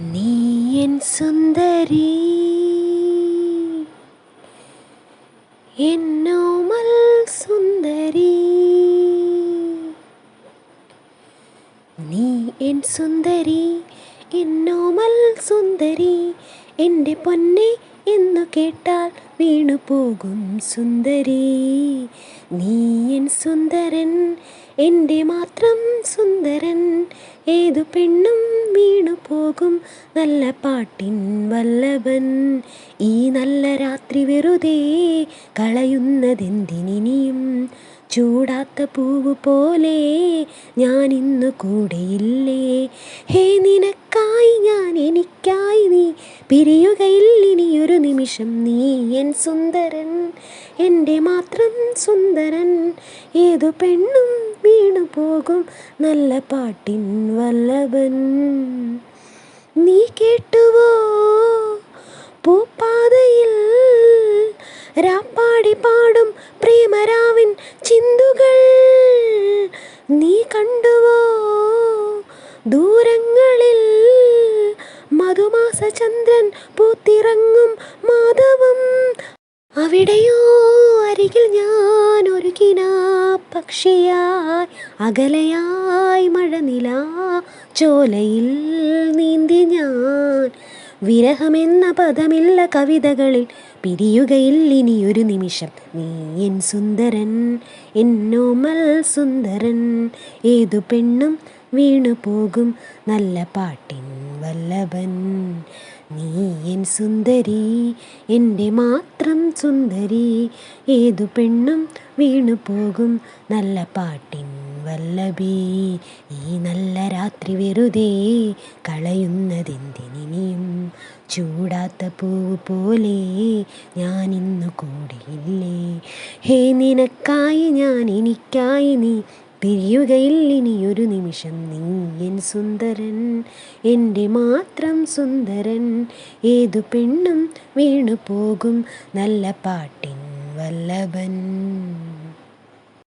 നീ എൻ സുന്ദരി എന്നോമൽ സുന്ദരി. നീ എൻ സുന്ദരി എന്നോമൽ സുന്ദരി എന്റെ പൊന്നെ എന്നു കേട്ടാൽ വീണു പോകും സുന്ദരി. നീ എൻ സുന്ദരൻ എന്റെ മാത്രം സുന്ദരൻ. ഏതു പെണ്ണും വീണു പോകും. നല്ല പാട്ടിൻ വല്ലഭൻ. ഈ നല്ല രാത്രി വെറുതെ കളയുന്നതെന്തിനിയും ചൂടാത്ത പൂവ് പോലെ ഞാൻ ഇന്നു കൂടെയില്ലേ? ഹേ നിനക്കായി ഞാൻ എനിക്കായി നീ പിരിയുകയില്ലിനിയൊരു നിമിഷം നീ എൻ സുന്ദരൻ. എന്റെ മാത്രം സുന്ദരൻ. ഏതു പെണ്ണും പോകും നല്ല പാട്ടിൻ വല്ലവൻ നീ കേട്ടുവോ? പൂപ്പാതയിൽ രാപ്പാടി പാടും പ്രേമരാവിൻ ചിന്തുകൾ. നീ കണ്ടുവോ? ദൂരങ്ങളിൽ മധുമാസചന്ദ്രൻ പൂത്തിറങ്ങും മാധവം. അവിടെയോ? അരികിൽ ഞാൻ ഒരു കിനാ പക്ഷിയായി അകലയായി മഴനില ചോലയിൽ നീന്തി ഞാൻ. വിരഹമെന്ന പദമില്ല കവിതകളിൽ പിരിയുകയില്ലിനിയൊരു നിമിഷം. നീ എൻ സുന്ദരൻ എന്നോമൽ സുന്ദരൻ ഏതു പെണ്ണും വീണു പോകും നല്ല പാട്ടിൻ വല്ലഭൻ. നീ എൻ സുന്ദരി എന്റെ മാത്രം സുന്ദരി. ഏതു പെണ്ണും വീണു പോകും നല്ല പാട്ടിൻ വല്ലഭി. ഈ നല്ല രാത്രി വെറുതെ കളയുന്നതെന്തിനിയും ചൂടാത്ത പൂവ് പോലെ ഞാൻ ഇന്ന് കൂടിയില്ലേ. ഹേ നിനക്കായി ഞാൻ എനിക്കായി നീ പിരിയുകയില്ലിനിയൊരു നിമിഷം. നീ എൻ സുന്ദരൻ എന്റെ മാത്രം സുന്ദരൻ ഏതു പെണ്ണും വീണു പോകും നല്ല പാട്ടിൻ വല്ലഭൻ.